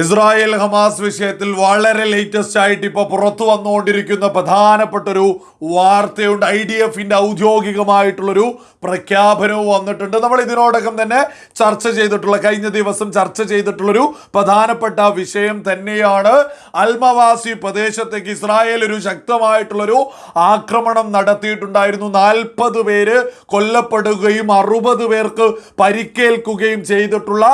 Israel Hamas വിഷയത്തിൽ വളരെ latest ആയിട്ട് ഇപ്പോൾ പുറത്തു വന്നുകൊണ്ടിരിക്കുന്ന പ്രധാനപ്പെട്ടൊരു വാർത്തയുണ്ട്. ഐ ഡി എഫിന്റെ ഔദ്യോഗികമായിട്ടുള്ളൊരു പ്രഖ്യാപനവും വന്നിട്ടുണ്ട്. നമ്മൾ ഇതിനോടകം തന്നെ ചർച്ച ചെയ്തിട്ടുള്ള കഴിഞ്ഞ ദിവസം ചർച്ച ചെയ്തിട്ടുള്ളൊരു പ്രധാനപ്പെട്ട വിഷയം തന്നെയാണ് അൽമവാസി പ്രദേശത്തേക്ക് ഇസ്രായേൽ ഒരു ശക്തമായിട്ടുള്ളൊരു ആക്രമണം നടത്തിയിട്ടുണ്ടായിരുന്നു. നാൽപ്പത് പേര് കൊല്ലപ്പെടുകയും അറുപത് പേർക്ക് പരിക്കേൽക്കുകയും ചെയ്തിട്ടുള്ള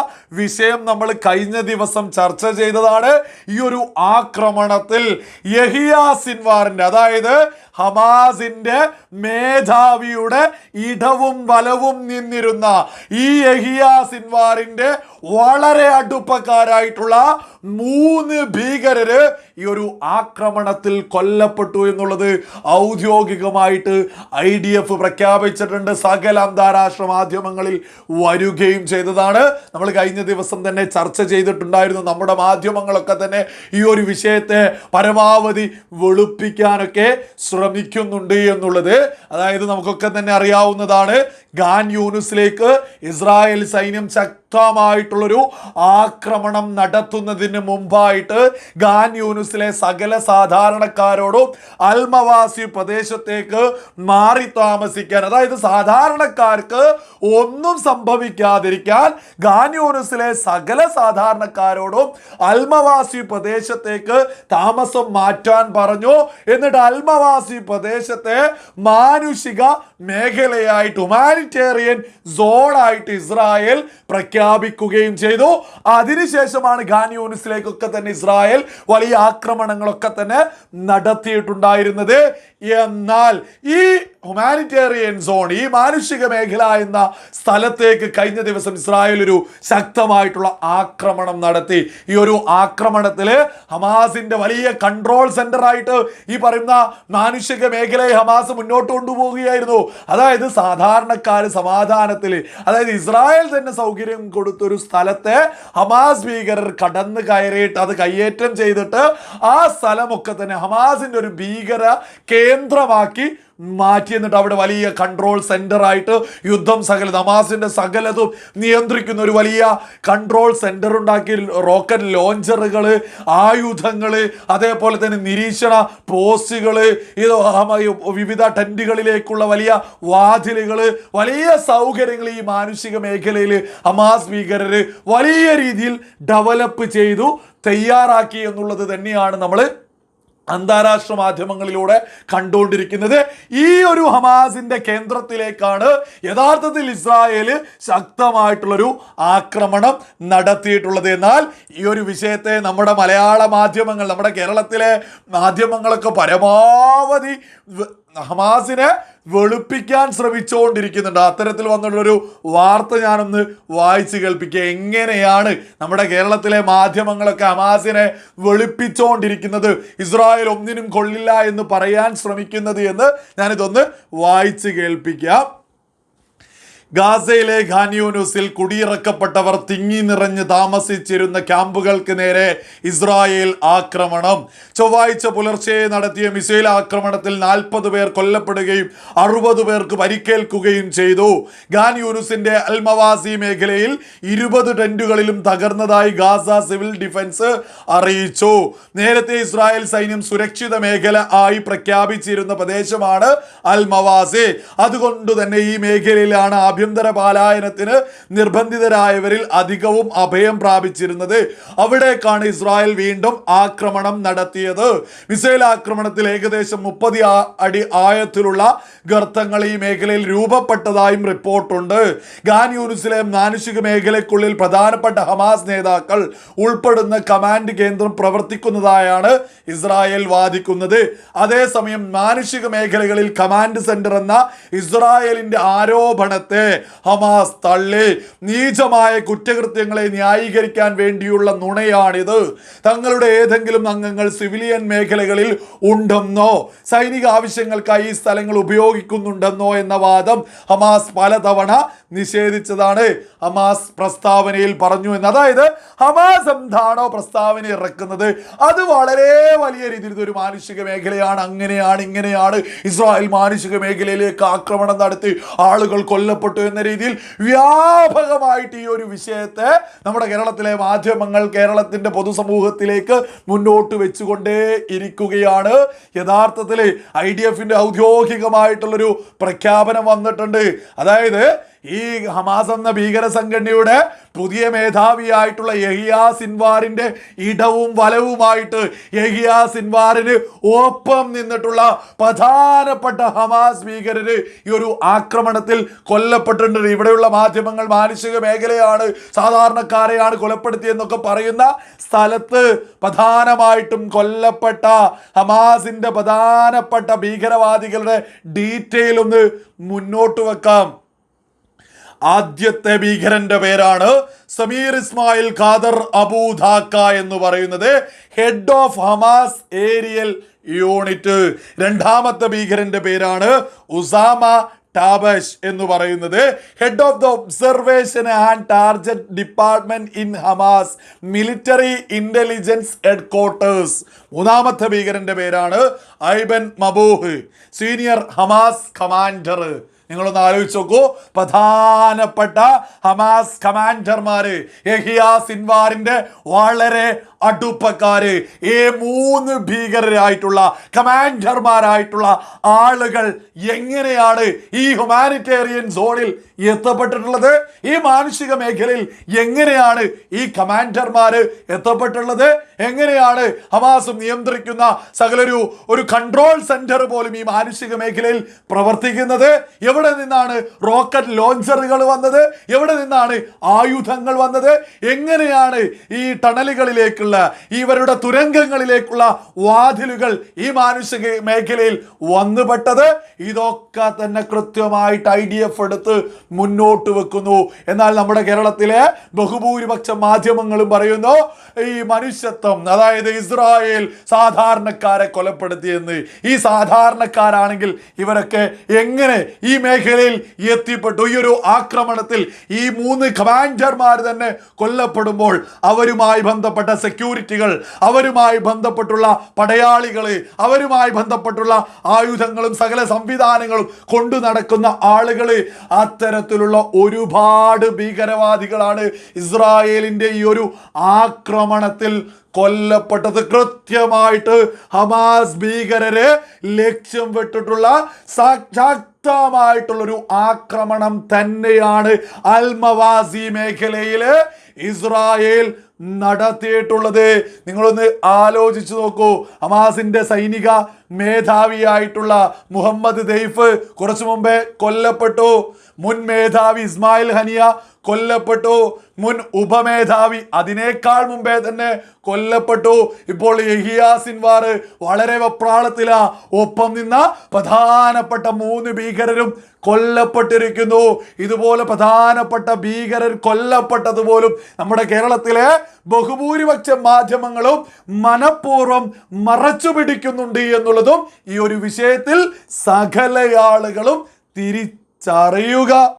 വിഷയം നമ്മൾ കഴിഞ്ഞ ദിവസം ചർച്ച ചെയ്തതാണ് ഈ ഒരു ആക്രമണത്തിൽ യഹിയ സിൻവാറിന്റെ അതായത് ഹമാസിന്റെ മേധാവിയുടെ ഇടവും വലവും നിന്നിരുന്ന ഈ യഹിയ സിൻവാറിന്റെ വളരെ അടുപ്പക്കാരായിട്ടുള്ള മൂന്ന് ഭീകരര് ഈ ഒരു ആക്രമണത്തിൽ കൊല്ലപ്പെട്ടു എന്നുള്ളത് ഔദ്യോഗികമായിട്ട് ഐ ഡി എഫ് പ്രഖ്യാപിച്ചിട്ടുണ്ട്. സകല അന്താരാഷ്ട്ര മാധ്യമങ്ങളിൽ വരികയും ചെയ്തതാണ്. നമ്മൾ കഴിഞ്ഞ ദിവസം തന്നെ ചർച്ച ചെയ്തിട്ടുണ്ടായിരുന്നു. നമ്മുടെ മാധ്യമങ്ങളൊക്കെ തന്നെ ഈ ഒരു വിഷയത്തെ പരമാവധി വെളുപ്പിക്കാനൊക്കെ ശ്രമിക്കുന്നുണ്ട് എന്നുള്ളത്. അതായത് നമുക്കൊക്കെ തന്നെ അറിയാവുന്നതാണ് ഗാൻ യൂണിസിലേക്ക് ഇസ്രായേൽ സൈന്യം ശക്തമായിട്ടുള്ളൊരു ആക്രമണം നടത്തുന്നതിന് മുമ്പായിട്ട് ഗാൻ യൂനുസിലെ സകല സാധാരണക്കാരോടും അൽമവാസി പ്രദേശത്തേക്ക് മാറി താമസിക്കാൻ അതായത് സാധാരണക്കാർക്ക് ഒന്നും സംഭവിക്കാതിരിക്കാൻ ഗാൻ യൂനുസിലെ സകല സാധാരണക്കാരോടും അൽമവാസി പ്രദേശത്തേക്ക് താമസം മാറ്റാൻ പറഞ്ഞു. എന്നിട്ട് അൽമവാസി പ്രദേശത്തെ മാനുഷിക മേഖലയായിട്ട് ഹ്യൂമാനിറ്റേറിയൻ സോണായിട്ട് ഇസ്രായേൽ പ്രഖ്യാപിക്കുകയും ചെയ്തു. അതിനുശേഷമാണ് ഖാൻ യൂണിസിലേക്കൊക്കെ തന്നെ ഇസ്രായേൽ വലിയ ആക്രമണങ്ങളൊക്കെ തന്നെ നടത്തിയിട്ടുണ്ടായിരുന്നത്. എന്നാൽ ഈ ഹ്യൂമാനിറ്റേറിയൻ സോൺ ഈ മാനുഷിക മേഖല എന്ന സ്ഥലത്തേക്ക് കഴിഞ്ഞ ദിവസം ഇസ്രായേൽ ഒരു ശക്തമായിട്ടുള്ള ആക്രമണം നടത്തി. ഈ ഒരു ആക്രമണത്തിൽ ഹമാസിന്റെ വലിയ കൺട്രോൾ സെന്റർ ആയിട്ട് ഈ പറയുന്ന മാനുഷിക മേഖലയെ ഹമാസ് മുന്നോട്ട് കൊണ്ടുപോവുകയായിരുന്നു. അതായത് സാധാരണക്കാർ സമാധാനത്തിൽ അതായത് ഇസ്രായേൽ തന്നെ സൗകര്യം കൊടുത്തൊരു സ്ഥലത്തെ ഹമാസ് ഭീകരർ കടന്നു കയറിയിട്ട് അത് കയ്യേറ്റം ചെയ്തിട്ട് ആ സ്ഥലമൊക്കെ തന്നെ ഹമാസിന്റെ ഒരു ഭീകര കേന്ദ്രമാക്കി മാറ്റി എന്നിട്ട് അവിടെ വലിയ കൺട്രോൾ സെന്റർ ആയിട്ട് യുദ്ധം സകല നമാസിന്റെ സകലതും നിയന്ത്രിക്കുന്ന ഒരു വലിയ കൺട്രോൾ സെന്റർ ഉണ്ടാക്കി. റോക്കറ്റ് ലോഞ്ചറുകൾ ആയുധങ്ങൾ അതേപോലെ തന്നെ നിരീക്ഷണ പോസ്റ്റുകൾ ഇത് വിവിധ ടെന്റുകളിലേക്കുള്ള വലിയ വാതിലുകൾ വലിയ സൗകര്യങ്ങൾ ഈ മാനുഷിക മേഖലയിൽ ഹമാസ് ഭീകരർ വലിയ രീതിയിൽ ഡെവലപ്പ് ചെയ്തു തയ്യാറാക്കി എന്നുള്ളത് തന്നെയാണ് നമ്മൾ അന്താരാഷ്ട്ര മാധ്യമങ്ങളിലൂടെ കണ്ടുകൊണ്ടിരിക്കുന്നത് ഈ ഒരു ഹമാസിന്റെ കേന്ദ്രത്തിലേക്കാണ്. യഥാർത്ഥത്തിൽ ഇസ്രായേൽ ശക്തമായിട്ടുള്ളൊരു ആക്രമണം നടത്തിയിട്ടുള്ളത്. എന്നാൽ ഈ ഒരു വിഷയത്തെ നമ്മുടെ മലയാള മാധ്യമങ്ങൾ നമ്മുടെ കേരളത്തിലെ മാധ്യമങ്ങളൊക്കെ പരമാവധി ഹമാസിനെ വെളുപ്പിക്കാൻ ശ്രമിച്ചുകൊണ്ടിരിക്കുന്നുണ്ട്. അത്തരത്തിൽ വന്നിട്ടുള്ളൊരു വാർത്ത ഞാനൊന്ന് വായിച്ച് കേൾപ്പിക്കുക എങ്ങനെയാണ് നമ്മുടെ കേരളത്തിലെ മാധ്യമങ്ങളൊക്കെ ഹമാസിനെ വെളുപ്പിച്ചുകൊണ്ടിരിക്കുന്നത് ഇസ്രായേൽ ഒന്നിനും കൊള്ളില്ല എന്ന് പറയാൻ ശ്രമിക്കുന്നത് എന്ന് ഞാനിതൊന്ന് വായിച്ച് കേൾപ്പിക്കാം. ഗാസയിലെ ഖാനിയൂനൂസിൽ കുടിയിറക്കപ്പെട്ടവർ തിങ്ങി നിറഞ്ഞ് താമസിച്ചിരുന്ന ക്യാമ്പുകൾക്ക് നേരെ ഇസ്രായേൽ ആക്രമണം. ചൊവ്വാഴ്ച പുലർച്ചെ നടത്തിയ മിസൈൽ ആക്രമണത്തിൽ നാൽപ്പത് പേർ കൊല്ലപ്പെടുകയും അറുപത് പേർക്ക് പരിക്കേൽക്കുകയും ചെയ്തു. ഖാൻ അൽമവാസി മേഖലയിൽ ഇരുപത് ടെന്റുകളിലും തകർന്നതായി ഗാസ സിവിൽ ഡിഫൻസ് അറിയിച്ചു. നേരത്തെ ഇസ്രായേൽ സൈന്യം സുരക്ഷിത മേഖല ആയി പ്രഖ്യാപിച്ചിരുന്ന പ്രദേശമാണ് അൽമവാസി. അതുകൊണ്ട് തന്നെ ഈ മേഖലയിലാണ് ആഭ്യന്തര പാലായനത്തിന് നിർബന്ധിതരായവരിൽ അധികവും അഭയം പ്രാപിച്ചിരുന്നത് അവിടേക്കാണ് ഇസ്രായേൽ വീണ്ടും ആക്രമണം നടത്തിയത്. മിസൈൽ ആക്രമണത്തിൽ ഏകദേശം മുപ്പത് അടി ആഴത്തിലുള്ള ഗർത്തങ്ങൾ ഈ മേഖലയിൽ രൂപപ്പെട്ടതായും റിപ്പോർട്ടുണ്ട്. ഗാൻ യൂണിസിലെ മാനുഷിക മേഖലയ്ക്കുള്ളിൽ പ്രധാനപ്പെട്ട ഹമാസ് നേതാക്കൾ ഉൾപ്പെടുന്ന കമാൻഡ് കേന്ദ്രം പ്രവർത്തിക്കുന്നതായാണ് ഇസ്രായേൽ വാദിക്കുന്നത്. അതേസമയം മാനുഷിക മേഖലകളിൽ കമാൻഡ് സെന്റർ എന്ന ഇസ്രായേലിന്റെ ആരോപണത്തെ ഹമാസ് തള്ളി നീചമായ കുറ്റകൃത്യങ്ങളെ ന്യായീകരിക്കാൻ വേണ്ടിയുള്ള നുണയാണിത്. തങ്ങളുടെ ഏതെങ്കിലും അംഗങ്ങൾ സിവിലിയൻ മേഖലകളിൽ ഉണ്ടെന്നോ സൈനിക ആവശ്യങ്ങൾക്കായി ഈ സ്ഥലങ്ങൾ ഉപയോഗിക്കുന്നുണ്ടെന്നോ എന്ന വാദം ഹമാസ് പലതവണ നിഷേധിച്ചതാണ്. ഹമാസ് പ്രസ്താവനയിൽ പറഞ്ഞു എന്ന്. അതായത് ഹമാസ് എന്താണോ പ്രസ്താവന ഇറക്കുന്നത് അത് വളരെ വലിയ രീതിയിൽ ഒരു മാനുഷിക മേഖലയാണ് അങ്ങനെയാണ് ഇങ്ങനെയാണ്. ഇസ്രായേൽ മാനുഷിക മേഖലയിലേക്ക് ആക്രമണം നടത്തി ആളുകൾ കൊല്ലപ്പെട്ടു. കൊല്ലപ്പെട്ടു എന്ന രീതിയിൽ വ്യാപകമായിട്ട് ഈ ഒരു വിഷയത്തെ നമ്മുടെ കേരളത്തിലെ മാധ്യമങ്ങൾ കേരളത്തിന്റെ പൊതുസമൂഹത്തിലേക്ക് മുന്നോട്ട് വെച്ചുകൊണ്ടേ ഇരിക്കുകയാണ്. യഥാർത്ഥത്തിൽ ഐ ഡി എഫിന്റെ ഔദ്യോഗികമായിട്ടുള്ളൊരു പ്രഖ്യാപനം വന്നിട്ടുണ്ട്. അതായത് ഈ ഹമാസ് എന്ന ഭീകര സംഘടനയുടെ പുതിയ മേധാവിയായിട്ടുള്ള യഹിയ സിൻവാറിന്റെ ഇടവും വലവുമായിട്ട് യഹിയ സിൻവാറിന് ഒപ്പം നിന്നിട്ടുള്ള പ്രധാനപ്പെട്ട ഹമാസ് ഭീകരര് ഈ ഒരു ആക്രമണത്തിൽ കൊല്ലപ്പെട്ടിട്ടുണ്ട്. ഇവിടെയുള്ള മാധ്യമങ്ങൾ മാനുഷിക മേഖലയാണ് സാധാരണക്കാരെയാണ് കൊലപ്പെടുത്തിയെന്നൊക്കെ പറയുന്ന സ്ഥലത്ത് പ്രധാനമായിട്ടും കൊല്ലപ്പെട്ട ഹമാസിന്റെ പ്രധാനപ്പെട്ട ഭീകരവാദികളുടെ ഡീറ്റെയിൽ ഒന്ന് മുന്നോട്ട് വെക്കാം. ആദ്യത്തെ ഭീകരന്റെ പേരാണ് സമീർ ഇസ്മായിൽ ഖാദർ അബൂധാക്ക എന്ന് പറയുന്നത് head of Hamas aerial unit രണ്ടാമത്തെ ഭീകരന്റെ പേരാണ് ഉസാമ ടാബഷ് എന്ന് പറയുന്നത്. Head of the observation and target department in Hamas military intelligence headquarters മൂന്നാമത്തെ ഭീകരന്റെ പേരാണ് ഐബൻ മബൂഹ് സീനിയർ ഹമാസ് കമാൻഡർ നിങ്ങളൊന്ന് ആലോചിച്ച് നോക്കൂ. പ്രധാനപ്പെട്ട ഹമാസ് കമാൻഡർമാര് സിൻവാറിന്റെ വളരെ അടുപ്പക്കാര്. ഈ മൂന്ന് ഭീകരരായിട്ടുള്ള കമാൻഡർമാരായിട്ടുള്ള ആളുകൾ എങ്ങനെയാണ് ഈ ഹ്യൂമാനിറ്റേറിയൻ സോണിൽ എത്തപ്പെട്ടിട്ടുള്ളത് ഈ മാനുഷിക മേഖലയിൽ എങ്ങനെയാണ് ഈ കമാൻഡർമാർ എത്തപ്പെട്ടുള്ളത് എങ്ങനെയാണ് ഹമാസ് നിയന്ത്രിക്കുന്ന സകലൊരു ഒരു കൺട്രോൾ സെന്റർ പോലും ഈ മാനുഷിക മേഖലയിൽ പ്രവർത്തിക്കുന്നത്? എവിടെ നിന്നാണ് റോക്കറ്റ് ലോഞ്ചറുകൾ വന്നത്? എവിടെ നിന്നാണ് ആയുധങ്ങൾ വന്നത്? എങ്ങനെയാണ് ഈ ടണലുകളിലേക്കുള്ള ഇവരുടെ തുരങ്കങ്ങളിലേക്കുള്ള വാതിലുകൾ ഈ മാനുഷിക മേഖലയിൽ വന്നുപെട്ടത്? ഇതൊക്കെ തന്നെ കൃത്യമായിട്ട് ഐ ഡി എഫ് എടുത്ത് മുന്നോട്ട് വെക്കുന്നു. എന്നാൽ നമ്മുടെ കേരളത്തിലെ ബഹുഭൂരിപക്ഷ മാധ്യമങ്ങളും പറയുന്നു ഈ മനുഷ്യത്വം അതായത് ഇസ്രായേൽ സാധാരണക്കാരെ കൊലപ്പെടുത്തിയെന്ന്. ഈ സാധാരണക്കാരാണെങ്കിൽ ഇവരൊക്കെ എങ്ങനെ ഈ മേഖലയിൽ എത്തിപ്പെട്ടു? ഈ ഒരു ആക്രമണത്തിൽ ഈ മൂന്ന് കമാൻഡർമാർ തന്നെ കൊല്ലപ്പെടുമ്പോൾ അവരുമായി ബന്ധപ്പെട്ട സെക്യൂരിറ്റികൾ അവരുമായി ബന്ധപ്പെട്ടുള്ള പടയാളികൾ അവരുമായി ബന്ധപ്പെട്ടുള്ള ആയുധങ്ങളും സകല സംവിധാനങ്ങളും കൊണ്ടു നടക്കുന്ന ആളുകൾ അത്തരത്തിലുള്ള ഒരുപാട് ഭീകരവാദികളാണ് ഇസ്രായേലിന്റെ ഈ ഒരു ആക്രമണത്തിൽ കൊല്ലപ്പെട്ടത്. കൃത്യമായിട്ട് ഹമാസ് ഭീകരരെ ലക്ഷ്യം വിട്ടിട്ടുള്ള ശക്തമായിട്ടുള്ളൊരു ആക്രമണം തന്നെയാണ് അൽമവാസി മേഖലയിൽ ഇസ്രായേൽ നടത്തിയിട്ടുള്ളത്. നിങ്ങളൊന്ന് ആലോചിച്ചു നോക്കൂ. അമാസിന്റെ സൈനിക മേധാവിയായിട്ടുള്ള മുഹമ്മദ് ദൈഫ് കുറച്ചു മുമ്പേ കൊല്ലപ്പെട്ടു. മുൻ മേധാവി ഇസ്മായിൽ ഹനിയ കൊല്ലപ്പെട്ടു. മുൻ ഉപമേധാവി അതിനേക്കാൾ മുമ്പേ തന്നെ കൊല്ലപ്പെട്ടു. ഇപ്പോൾ യഹിയ വളരെ വെപ്രാളത്തിലാ ഒപ്പം നിന്ന പ്രധാനപ്പെട്ട മൂന്ന് ഭീകരരും കൊല്ലപ്പെട്ടിരിക്കുന്നു. ഇതുപോലെ പ്രധാനപ്പെട്ട ഭീകരർ കൊല്ലപ്പെട്ടതുപോലും നമ്മുടെ കേരളത്തിലെ ബഹുഭൂരിപക്ഷം മാധ്യമങ്ങളും മനഃപൂർവം മറച്ചു പിടിക്കുന്നുണ്ട് എന്നുള്ളതും ഈ ഒരു വിഷയത്തിൽ സകലയാളുകളും തിരിച്ചറിയുക.